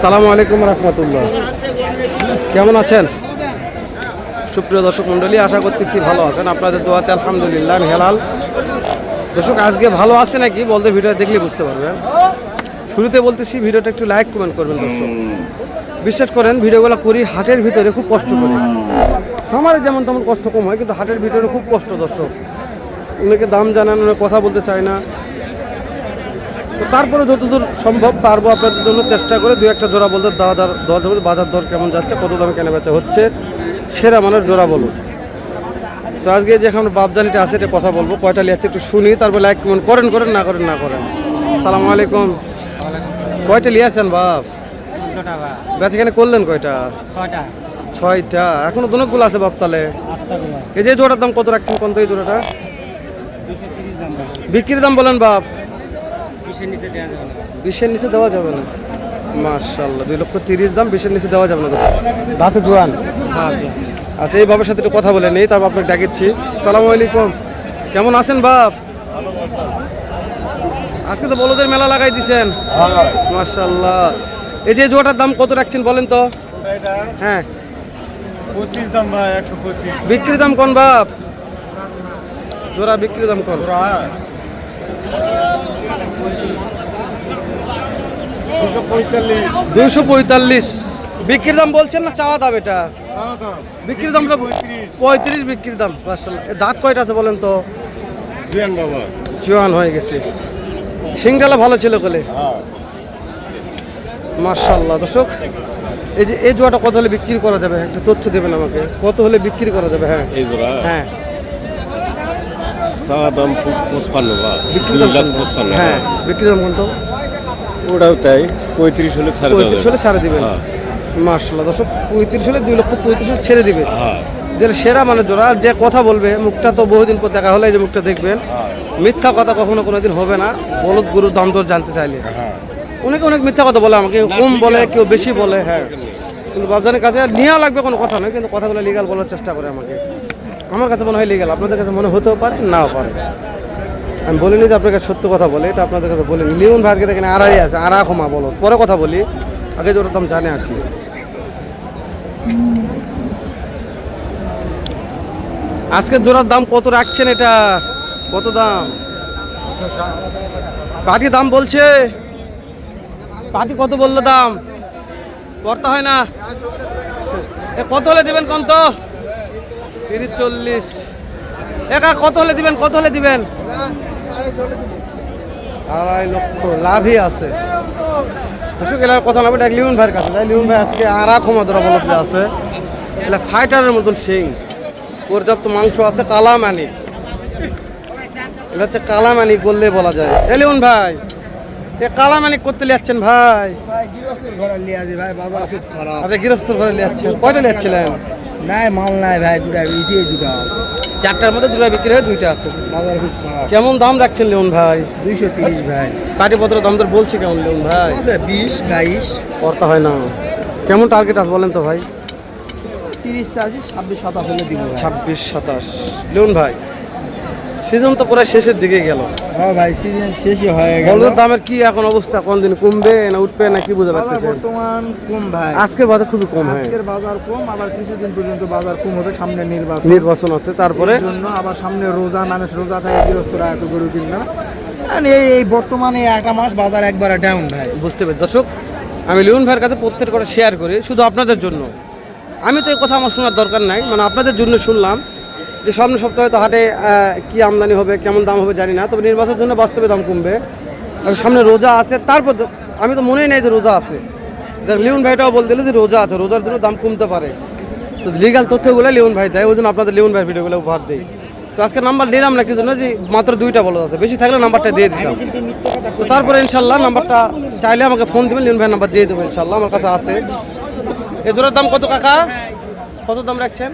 সালামু আলাইকুম রহমতুল্লাহ। কেমন আছেন? সুপ্রিয় দর্শক মণ্ডলী, আশা করতেছি ভালো আছেন। আপনাদের দোয়াতে আলহামদুলিল্লাহ হেলাল। দর্শক, আজকে ভালো আছে নাকি? বলতে ভিডিও দেখলে বুঝতে পারবেন। শুরুতে বলতেছি, ভিডিওটা একটু লাইক কমেন্ট করবেন দর্শক। বিশ্বাস করেন, ভিডিওগুলো করি হাটের ভিতরে খুব কষ্ট করি। আমার যেমন তেমন কষ্ট কম হয়, কিন্তু হাটের ভিতরে খুব কষ্ট দর্শক। অনেকে দাম জানান, অনেকে কথা বলতে চায় না। তো তারপরে যতদূর সম্ভব পারব আপনাদের জন্য চেষ্টা করে দু একটা জোড়া বলতে দেওয়া দর দেওয়া বাজার দর কেমন যাচ্ছে কত দামে কেনা বেচা হচ্ছে সেরা মানের জোড়া বলুন। তো আজকে যে এখন বাপজানিটা আছে এটা কথা বলব কয়টা লিয়াচ্ছে একটু শুনি তারপর লাইক কমেন্ট করেন করেন না করেন না করেন। সালাম আলাইকুম। কয়টা লিয়াছেন বাপ? বেচা এখানে করলেন কয়টা? ছয়টা। ছয়টা। এখনও অনেকগুলো আছে বাপ তাহলে? এই যে জোড়ার দাম কত রাখছেন কোন এই জোড়াটা? বিক্রির দাম বলেন বাপ। বিশের নিচে দেওয়া যাবে না। বিশের নিচে দেওয়া যাবে না। মার্শাল্লাহ দুই লক্ষ তিরিশ দাম বিশের নিচে দেওয়া যাবে না। দাঁতে জোয়ান। আচ্ছা এই বাবার সাথে একটু কথা বলে নেই তারপর আপনাকে ডাকিচ্ছি। সালাম আলাইকুম। কেমন আছেন বাপ? আজকে তো বলদের মেলা লাগাই দিছেন। মার্শাল্লাহ এই যে জোয়াটার দাম কত রাখছেন বলেন তো? হ্যাঁ। পঁচিশ দাম ভাই একশো পঁচিশ। বিক্রি দাম কোন বাপ? জোড়া বিক্রি দাম কোন? দুশো পঁয়তাল্লিশ। বিক্রির দাম বলছেন না চাওয়া দাম এটা? বিক্রির দামটা পঁয়ত্রিশ। বিক্রির দাম মার্শাল্লাহ দাঁত কয়টা আছে বলেন তো? জুয়ান বাবা। জোয়ান হয়ে গেছে। সিংডালা ভালো ছিল কলে? হ্যাঁ। মার্শাল্লাহ দর্শক এই যে এই জোয়াটা কত হলে বিক্রি করা যাবে? একটা তথ্য দেবেন আমাকে। কত হলে বিক্রি করা যাবে? হ্যাঁ। এই জোড়া? হ্যাঁ। চা দাম পঁচপান্ন বা দুই দাম লাখ কত? হ্যাঁ। বিক্রি দাম কত? ওটাও তাই পঁয়ত্রিশ হলে ছাড়ে পঁয়ত্রিশ হলে ছাড়ে দিবেন। হ্যাঁ। মার্শাল্লাহ দর্শক পঁয়ত্রিশ হলে দুই লক্ষ পঁয়ত্রিশ হলে ছেড়ে দিবে হ্যাঁ। যে সেরা মানে জোড়া যে কথা বলবে মুখটা তো বহুদিন পর দেখা হলে যে মুখটা দেখবেন। হ্যাঁ। মিথ্যা কথা কখনো কোনোদিন হবে না। বলদ দাম দর জানতে চাইলে। অনেকে অনেক মিথ্যা কথা বলে আমাকে কম বলে কেউ বেশি বলে হ্যাঁ। কিন্তু বাবজানের কাছে নেওয়া লাগবে কোনো কথা নয় কিন্তু কথাগুলো লিগাল বলার চেষ্টা করে আমাকে। আমার কাছে মনে হয় লিগাল আপনাদের কাছে মনে হতেও পারে নাও পারে। আমি বলিনি যে আপনাকে সত্য কথা বলে, এটা আপনাদের কাছে বলিনি। লিওন ভাইকে দেখেন আড়াই আছে আড়া ক্ষমা বলো। পরে কথা বলি, আগে যে ওর দাম জানে আসলে আজকে জোড়ার দাম কত রাখছেন এটা? কত দাম? পাটি দাম বলছে। পাটি কত বলল দাম? করতে হয় না। কত হলে দিবেন কত তো তিরিশ চল্লিশ। একা কত হলে দিবেন? কত হলে দিবেন? আড়াই লক্ষ লাভই আছে। দর্শক কথা না এটা লিউন ভাইয়ের কাছে লিউন ভাই আজকে আড়া আছে। এলা ফাইটারের মতন সিং। পর্যাপ্ত মাংস আছে কালা মানিক এটা হচ্ছে কালা মানিক বললে বলা যায়। এ লিউন ভাই এ কালামানিক করতে লিয়াচ্ছেন ভাই। ভাই গৃহস্থর ঘরে লিয়ে আছে ভাই বাজার খুব খারাপ। গৃহস্থর ঘরে লিয়াচ্ছেন। কয়টা লিয়াচ্ছিলেন? নাই মাল নাই ভাই দুটা বেশি দুটা আছে। চারটার মধ্যে দুটো বিক্রি হয় দুইটা আছে। বাজার খুব খারাপ। কেমন দাম রাখছেন লিওন ভাই? দুইশো তিরিশ ভাই। পাটিপত্র দাম দর বলছে কেমন লিওন ভাই? আছে বিশ বাইশ। করতে হয় না। কেমন টার্গেট আছে বলেন তো ভাই? তিরিশ আছে ছাব্বিশ সাতাশ হলে দিব। ছাব্বিশ সাতাশ। লিওন ভাই সিজন তো প্রায় শেষের দিকে গেল। হ্যাঁ ভাই সিজন শেষই হয়ে গেল। বলদের দামের কি এখন অবস্থা? কোন দিন কমবে না উঠবে না কি বুঝতে বাজার পারতেছেন বর্তমান কম ভাই। আজকের বাজার খুবই কম হয়। আজকের বাজার কম আবার কিছুদিন পর্যন্ত বাজার কম হবে সামনে নির্বাচন। নির্বাচন আছে তারপরে? জন্য আবার সামনে রোজা মানুষ রোজা থাকে গৃহস্থরা এত গরু কিনা আর এই বর্তমানে একটা মাস বাজার একবারে ডাউন ভাই। বুঝতে পেরেছি। দর্শক আমি লিওন ভাইয়ের কাছে প্রত্যেক করে শেয়ার করি শুধু আপনাদের জন্য। আমি তো এই কথা আমার শোনার দরকার নাই মানে আপনাদের জন্য শুনলাম। যে সামনে সপ্তাহে তো হাটে কি আমদানি হবে, কেমন দাম হবে জানি না, তবে নির্বাচনের জন্য বাস্তবে দাম কমবে। আর সামনে রোজা আছে, তারপর আমি তো মনেই নেই যে রোজা আছে। লিওন ভাইটাও বল দিল যে রোজা আছে, রোজার জন্য দাম কমতে পারে। তো লিগাল তথ্যগুলো লিউন ভাই দেয়, ওই জন্য আপনাদের লিউন ভাই ভিডিওগুলো উপহার দেই। তো আজকে নাম্বার নিলাম না, কি জন্য? যে মাত্র দুইটা বলা আছে, বেশি থাকলে নাম্বারটা দিয়ে দিতাম। তো তারপরে ইনশাল্লাহ নাম্বারটা চাইলে আমাকে ফোন দিবেন লিউন ভাই নাম্বার দিয়ে দেবো ইনশাল্লাহ, আমার কাছে আছে। এ দাম কত কাকা? কত দাম রাখছেন?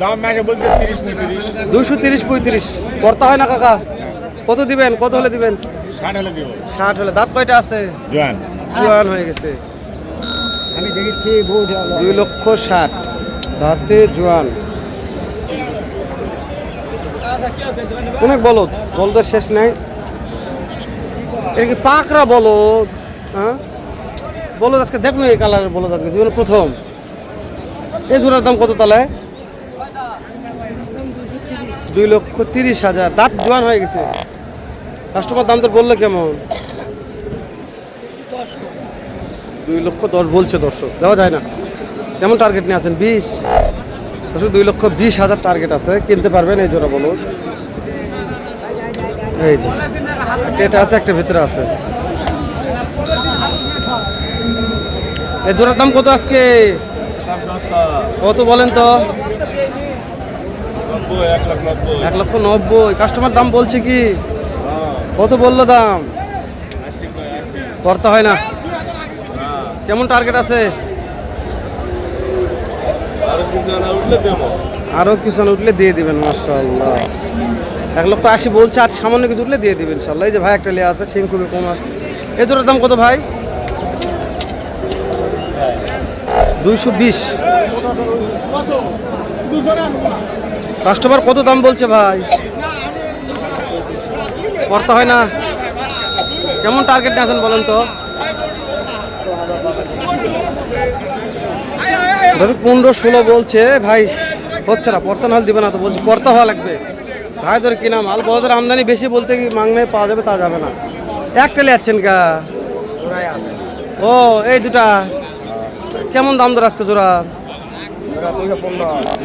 দাম মাসে বলছে তিরিশ পঁয়ত্রিশ। দুশো তিরিশ পঁয়ত্রিশ। করতে হয় না কাকা? কত দিবেন? কত হলে দিবেন? ষাট হলে দিব। ষাট হলে। দাঁত কয়টা আছে? জোয়ান। জোয়ান হয়ে গেছে। আমি দেখেছি বহুত দুই লক্ষ ষাট। দাঁতে জোয়ান। অনেক বলদ। বলদের শেষ নাই। এটা কি পাকড়া বলদ? হ্যাঁ? বলদ আজকে দেখল এই কালারের বলদ আজকে জীবনে প্রথম। এই জোড়ার দাম কত তাহলে দুই লক্ষ তিরিশ হাজার। দাঁত জোয়ান হয়ে গেছে। কাস্টমার দাম তো বলল কেমন? দুই লক্ষ দশ বলছে দর্শক দেওয়া যায় না। কেমন টার্গেট নিয়ে আছেন? বিশ। দর্শক দুই লক্ষ বিশ হাজার টার্গেট আছে কিনতে পারবেন এই জোড়া বলুন এই যে এটা আছে একটা ভিতরে আছে। এই জোড়ার দাম কত আজকে? কত বলেন তো? এক লক্ষ নব্বই। কাস্টমার দাম বলছে কি? কত বলল দাম? করতে হয় না। কেমন টার্গেট আছে? আর কিছু উঠলে আরও কিছু না উঠলে দিয়ে দিবেন মার্শাল্লাহ এক লক্ষ আশি বলছে আর সামান্য কিছু উঠলে দিয়ে দিবেন ইনশাল্লাহ এই যে ভাই একটা লিয়ে আছে সিং খুবই কম আছে। এ দুটোর দাম কত ভাই? দুইশো বিশ। কাস্টমার কত দাম বলছে ভাই? করতে হয় না? কেমন টার্গেট আছেন বলেন তো? পনেরো, ষোলো বলছে, ভাই হচ্ছে না পর্তা নাহলে দিবে না তো বলছে পর্তা হওয়া লাগবে। ভাই ধর কিনা মাল বড়দের আমদানি বেশি বলতে কি মাংনে পাওয়া যাবে তা যাবে না। এক একটা যাচ্ছেন গা? ও, এই দুটা। কেমন দাম দর আজকে জোড়া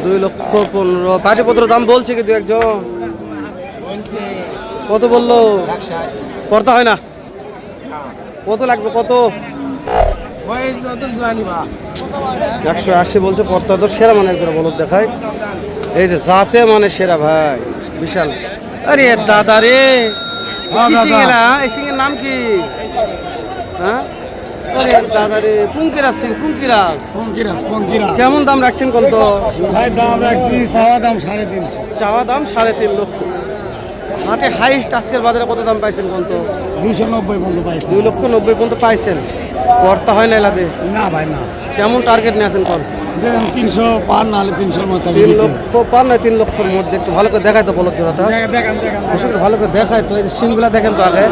দুই লক্ষ পনেরো। পাটিপত্র দাম বলছে কি দু একজন। কত বলল? পর্তা হয় না? কত লাগবে? কত? একশো আশি বলছে পর্তা তো সেরা মানে একজন বলদ দেখায়। এই যে জাতে মানে সেরা ভাই বিশাল। আরে দাদা রে নাম কি? হ্যাঁ? দাদা সিং পুঙ্কিরা পঙ্কিরাজ পঙ্কিরাজ কেমন দাম রাখছেন কোন তো ভাই দাম রাখছি চাওয়া দাম সাড়ে তিনশো। চাওয়া দাম সাড়ে তিন লক্ষ। হাটে হাইস্ট আজকের বাজারে কত দাম পাইছেন কোন তো দুইশো নব্বই পর্যন্ত পাইছি। দুই লক্ষ নব্বই পর্যন্ত পাইছেন। কর্তা হয় না এলাদে? না ভাই না। কেমন টার্গেট নিয়ে আছেন কোন তিনশো পার না হলে তিনশোর মতো তিন লক্ষ পার নয় তিন লক্ষের মধ্যে। একটু ভালো করে দেখায় তো বলো জোড়াটা দেখান দেখান। ভালো করে দেখায় তো। এই যে সিংগুলা দেখেন তো আগে।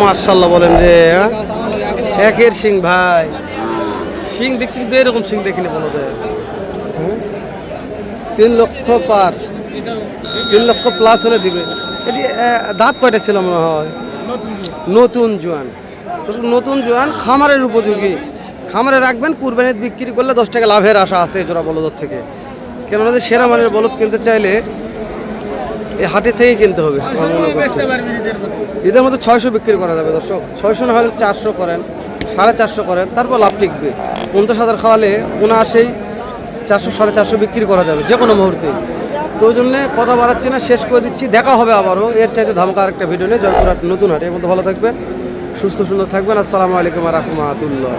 মার্শাল্লাহ বলেন যে হ্যাঁ? একের সিং ভাই। সিং দেখছি কিন্তু এরকম সিং দেখিনি হ্যাঁ? তিন লক্ষ পার। তিন লক্ষ প্লাস হলে দিবে। এটি দাঁত কয়টা ছিল মনে হয়? নতুন জোয়ান। নতুন জোয়ান খামারের উপযোগী। খামারে রাখবেন কুরবানির বিক্রি করলে দশ টাকা লাভের আশা আছে জোড়া বলদের থেকে। কেননা যে সেরা মানের বলদ কিনতে চাইলে এই হাটে থেকেই কিনতে হবে। আমার মনে করছে ঈদের মধ্যে ছয়শো বিক্রি করা যাবে দর্শক। ছয়শো না হলে চারশো করেন। সাড়ে চারশো করেন, তারপর লাভ টিকবে পঞ্চাশ হাজার খাওয়ালে উনআশি, চারশো, সাড়ে চারশো বিক্রি করা যাবে, যে কোনো মুহূর্তে। তো ওই জন্যে কথা বাড়াচ্ছি না, শেষ করে দিচ্ছি, দেখা হবে আবারও। এর চাইতে ধামকা আরেকটা ভিডিও নিয়ে। জয়পুরহাট নতুন হাট। এর মধ্যে ভালো থাকবেন, সুস্থ সুন্দর থাকবেন। আসসালামু আলাইকুম রহমতুল্লাহ।